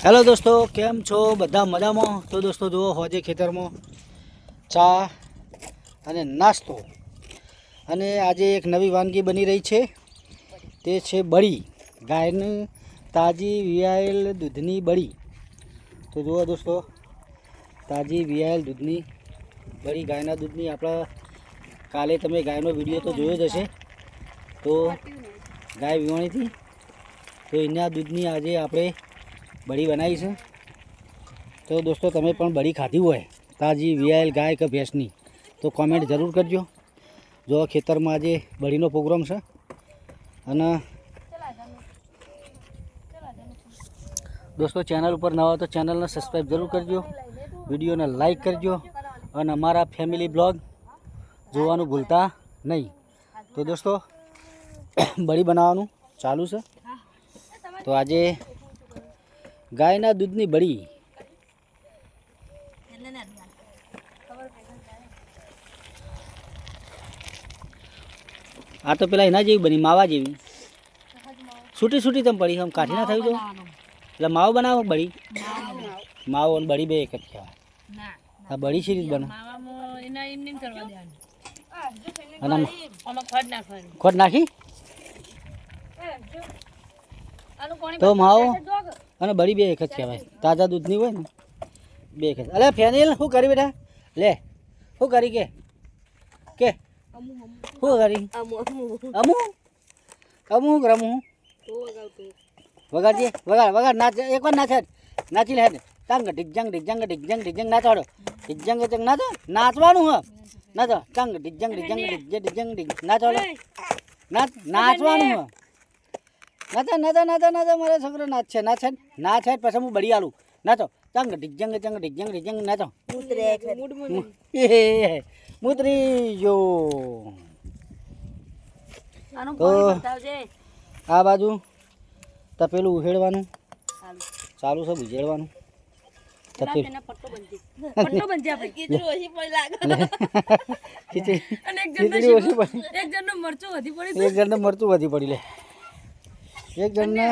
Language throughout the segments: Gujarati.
હેલો દોસ્તો, કેમ છો? બધા મજામાં? તો દોસ્તો, જુઓ હોજે ખેતરમાં ચા અને નાસ્તો. અને આજે એક નવી વાનગી બની રહી છે. તે છે બળી ગાયની તાજી વિયાયેલ દૂધની બળી તો જુઓ દોસ્તો, તાજી વિયાયેલ દૂધની બળી ગાયના દૂધની આપણા કાલે તમે ગાયનો વીડિયો તો જોયો જ હશે. તો ગાય વિવાણી હતી તો એના દૂધની આજે આપણે બળી બનાવી છે. તો દોસ્તો, તમે પણ બળી ખાધી હોય, તાજી વિયાયેલ ગાય કે ભેંસની, તો કોમેન્ટ જરૂર કરજો. જો ખેતરમાં આજે બળીનો પ્રોગ્રામ છે. અને દોસ્તો ચેનલ ઉપર નવા તો ચેનલને સબસ્ક્રાઈબ જરૂર કરજો. વિડીયોને લાઈક કરજો. અને અમારા ફેમિલી બ્લોગ જોવાનું ભૂલતા નહીં. તો દોસ્તો બળી બનાવવાનું ચાલુ છે. તો આજે ગાયના દૂધની બળી. આ તો પેલા એના જેવી બની, માવા જેવી. છૂટી છૂટી તમે પડી આમ કાઠી ના થયું તો? એટલે માવો બનાવો, બળી? માવો અને બળી બે એક જ કહેવાય. આ બળી શી રીત બનાવ ખોટ નાખી? તો માવો અને બળી બે એક જ કહેવાય. તાજા દૂધની હોય ને બે એક જ અલે ફેનિલ શું કરી બેટા? લે શું કરી કે? કે? શું કરી? અમુ? અમુ શું કરે અમુ વગાડજે વગાડ વગાડ નાચ એક વાર નાચે. નાચી લે. ટંગ ઢીકજંગ ઢીકજંગ ઢીકજંગ ઢીકજંગ નાચાડો ઢીકજંગ ઢીકજંગ નાચો? નાચવાનું હ. નાચો. ટંગ ઢીકજંગ ઢીકજંગ ઢીકજંગ ઢીકજંગ ઢીક નાચાડો નાચ નાચવાનું હ. નાચો નાચે નાચે નાચે મારે છોકરો નાચ છે નાચે નાચ છે પછી હું બળી આલું. નાચો ચંગ ઢીકજંગ ચંગ ઢીકજંગ ઢીકજંગ નાચો મુતરી જો. તો આ બાજુ તપેલું ઉહેડવાનું ચાલુ. છે પડી એક જણ મરચું વધી પડી લે. એક જણને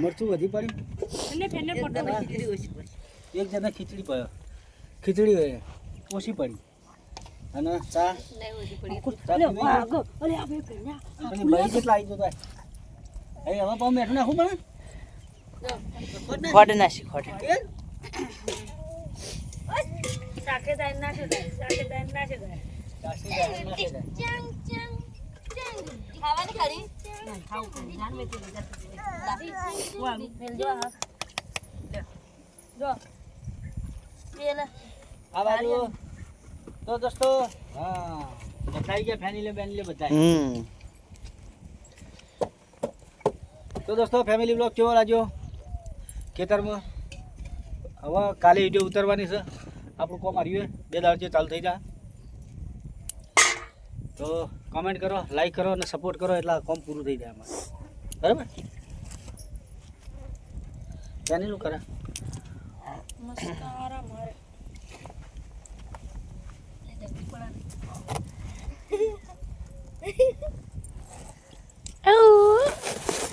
મરચું વધી પડ્યું. એક જણને ખીચડી પડ્યો ખીચડી હોય ઓછી પડી. અને ચા? ભાઈ કેટલા આવી જતો? એ હવે પાછું મેઠું નાખું પણ ખોટ નાખી. ખોટ નાખી. આ બાજુ તો દોસ્તો હા બધા ગયા ફેમિલી બેનલી બધા તો દોસ્તો ફેમિલી બ્લોગ કેવો લાગ્યો? ખેતરમાં? હવે કાલે વીડિયો ઉતરવાની છે. આપણું કોમ આવ્યું બે દાડ જે ચાલુ થઈ જાય તો કોમેન્ટ કરો લાઈક કરો અને સપોર્ટ કરો એટલે આ કોમ પૂરું થઈ જાય અમારે. બરાબર? ફેનિલું કરે?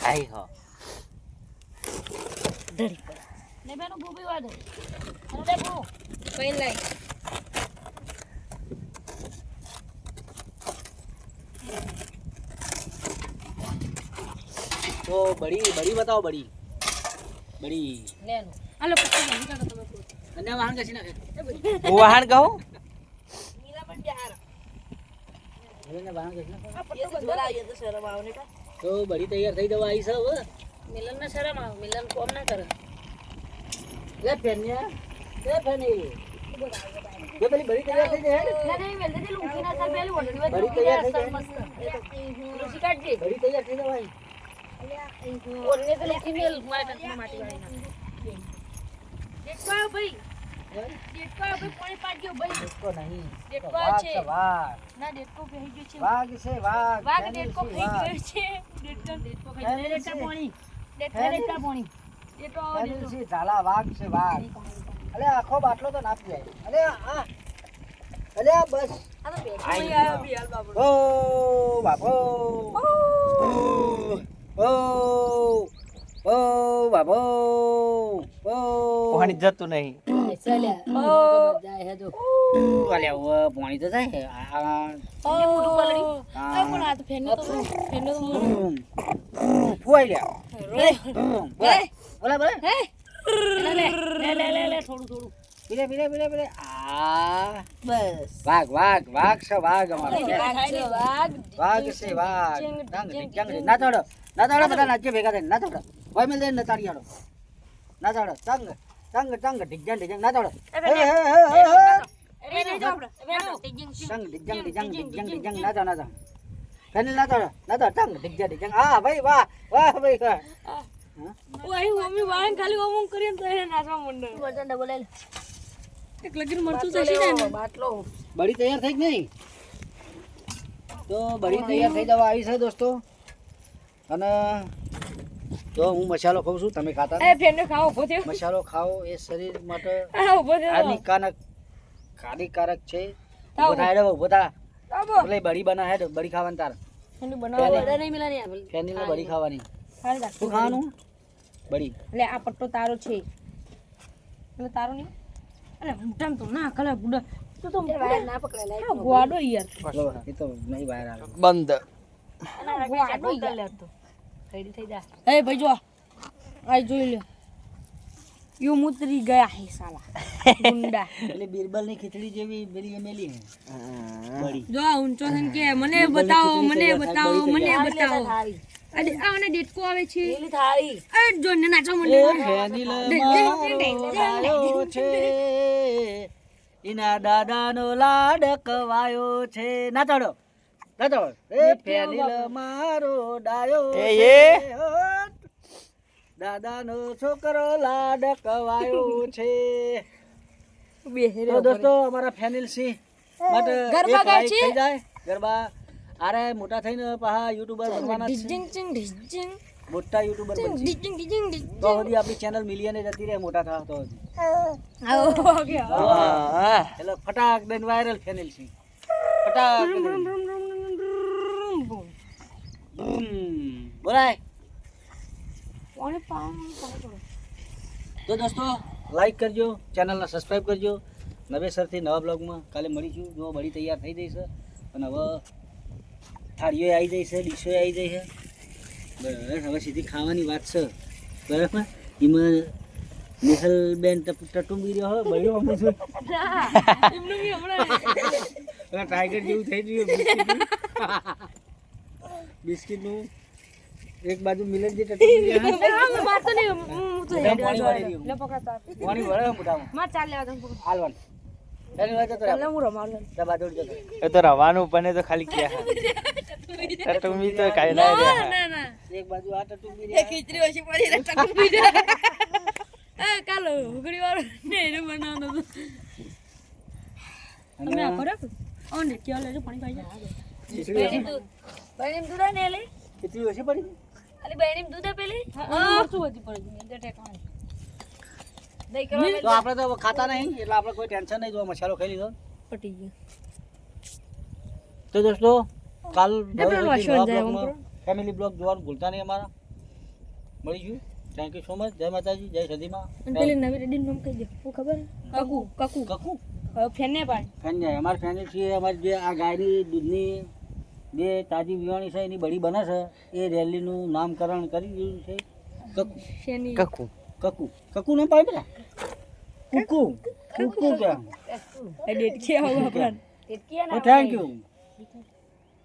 આઈ હો. તો બડી બડી બતાવો બળી. બળી. અને વાહન કશી નાખે. હું વાહન કહું એને વાહન કશી નાખે. તો બડી તૈયાર થઈ જવા આવી છે હવે. મિલન ને શરમ આવે. મિલન કોમ ના કરે. લે ફેનિયા લે ફેની. જે પેલી બળી તૈયાર થઈ જાય. બળી તૈયાર થઈ જાય. તૈયાર થઈ જવાય. ઓરને તો લુસી મેલ મારા કાંતમાં માટી વાળી નાખ. ડેટકો ભાઈ ડેટકો ભાઈ પાણી પાડજો ભાઈ દેખતો નહીં દેખતો છે. છે વાઘ. ના ડેટકો પહેરી ગયો છે. વાઘ છે વાઘ. વાઘ ફેનિલ ડેટકો છે, ખાઈ વાઘ. ગયો છે. ડેટકો ડેટકો ખાઈ ગયો છે. પાણી. ડેટકો ફેનિલ. પાણી. ડેટકો આવો ફેનિલ ડેટકો છે ઝાલા વાઘ છે વાઘ. અલે આખો બાટલો તો ના પીવાય અલે આ. અલે આ બસ. આ તો બેઠો આવ્યો ઓ. ઓ. ઓ બાપો ઓ પાણી જતું નહીં. ઓ પાણી તો જાય. બોલા બોલા બોલા. હે? લે લે લે લે લે થોડું થોડું. પીલે પીલે પીલે પીલે. આ બસ. વાઘ વાઘ વાઘ છે વાઘ અમારો. વાઘ છે ના તોડો ના તોડો બધા નાચે ભેગા થઈને. ના તોડો. ભાઈ મિલ દે ના તોડો. તંગ તંગ તંગ ઢીંગ ઢીંગ ના તોડો. તંગ ઢીંગ ઢીંગ ઢીંગ ઢીંગ ના તોડો ના તોડો. ફેનિલ ના તોડો. ના તોડો. તંગ ઢીંગ ઢીંગ હા ભાઈ વાહ વાહ ભાઈ વાહ. ઓય મમ્મી વાળન ખાલી ઓમ કરીને તો એને નાચવા મંડળ ડબલ એક લગીન મરતું થશે ને. બાટલો. બળી તૈયાર થઈ કે નહીં? તો બળી તૈયાર થઈ જવા આવી છે દોસ્તો. અને તો હું મસાલો ખાઉં છું તમે ખાતા એ ફેરનો ખાઓ ઊભો થયો. મસાલો ખાઓ એ શરીર માટે ઊભો થયો. હાનિકારક હાનિકારક છે. ઊભો થાય ઊભો થા. એટલે બળી બના હે બળી ખાવાની તાર. એનું બનાવો વડા નહીં મિલાની આ ફેની ને બળી ખાવાની. ખાલી શું ખાવાનું? બળી એટલે આ પટ્ટો તારો છે. એટલે તારો નહીં? અરે મુઠામ તો ના કલા ગુડા તું તો ના પકડે ગોડો યાર? લો, એ તો નહીં બહાર આવે. બંધ. ગોડો યાર. રેડી થઈ જા. એ ભાઈ જો આ જોઈ લે યુ મુતરી ગયા હે સાલા. ગુંડા. એટલે બિરબલની ખીચડી જેવી બેલી મેલી હે. જો ઊંચો થઈને કે મને બતાવો મને બતાવો મને બતાવો. અરે આ મને ડેટકો આવે છે. અરે નાચવા માંડે ફેનિલ મારો ડાયો છે. એના દાદાનો લાડ કવાયો છે. ના ચડો ના એ ફેનિલ મારો ડાયો એ. દાદાનો છોકરો લાડ કવાયો છે. તો દોસ્તો અમારા ફેનિલ સિંહ માટે ગરબા ગાય છે? થઈ જાય. ગરબા આરે મોટા થઈને પાછા યુટ્યુબર બનવાના છે. ડિજિંગ ચિંગ ડિજિંગ. મોટા યુટ્યુબર બનશે. ડિજિંગ ડિજિંગ ડિજિંગ. તો સુધી આપણી ચેનલ મિલિયને જતી રહે મોટા થવા તો સુધી આવો ઓકે હા. એટલે ફટાક દઈને વાયરલ ફેનેલ છે. ફટાક. બોલાય. તો દોસ્તો લાઈક કરજો ચેનલને સબસ્ક્રાઈબ કરજો. નવેસરથી નવા બ્લોગમાં કાલે મળીશું. જો બળી તૈયાર થઈ જઈશ. અને હવે થાળીઓ આવી જઈ છે ડીશો આવી જઈ છે બસ હવે સીધી ખાવાની વાત છે બરાબર એમાં નિહલબેન ટટુંબી રહ્યો હવે બળ્યો અમુક છું ટાઈગર જેવું થઈ ગયું બિસ્કિટનું. એક બાજુ મિલન જે ટટુંબી મારતો પાણી વાળી મોટામાં ચાલ લેવા દઉં હાલવાનું એ તો રવાનું બને તો ખાલી ક્યાં ટુમી તો કાઈ ના ના ના એક બાજુ આ ટટુંબી રહ્યા. ખીચડી ઓછી પડી રે ટકુ પી એ કાલ ઉગડી વાળો ને એને બનાવવાનો હતો. તમે આ કરો ઓ ને પાણી પાઈ દૂધ. ને લે ખીચડી ઓછી પડી? અલી દૂધ પેલી? હા વધી પડી તો આપણે તો ખાતા નહીં એટલે આપણે કોઈ ટેન્શન નહીં જોવા મસાલો ખાઈ લીધો. પટી ગયો. તો દોસ્તો કાલ. ફેમિલી બ્લોગ જોવાનું ભૂલતા નહીં અમારા. મળીશું થેન્ક યુ સો મચ જય માતાજી જય સદીમાં પેલી નવી રેડી નામ કહી દે હું ખબર? કકુ. કકુ. કકુ. ફેને પણ ફેન અમાર ફેને ફેમિલી છે અમાર જે આ ગાયની દૂધની જે તાજી વિવાણી છે એની બળી બને છે. એ રેલીનું નામકરણ કરી દીધું છે. કકુ. શેની? કકુ. કકુ. કકુ નામ પાડે કુકુ કુકુ કે એ ડેટ કે હવે આપણ થેન્ક યુ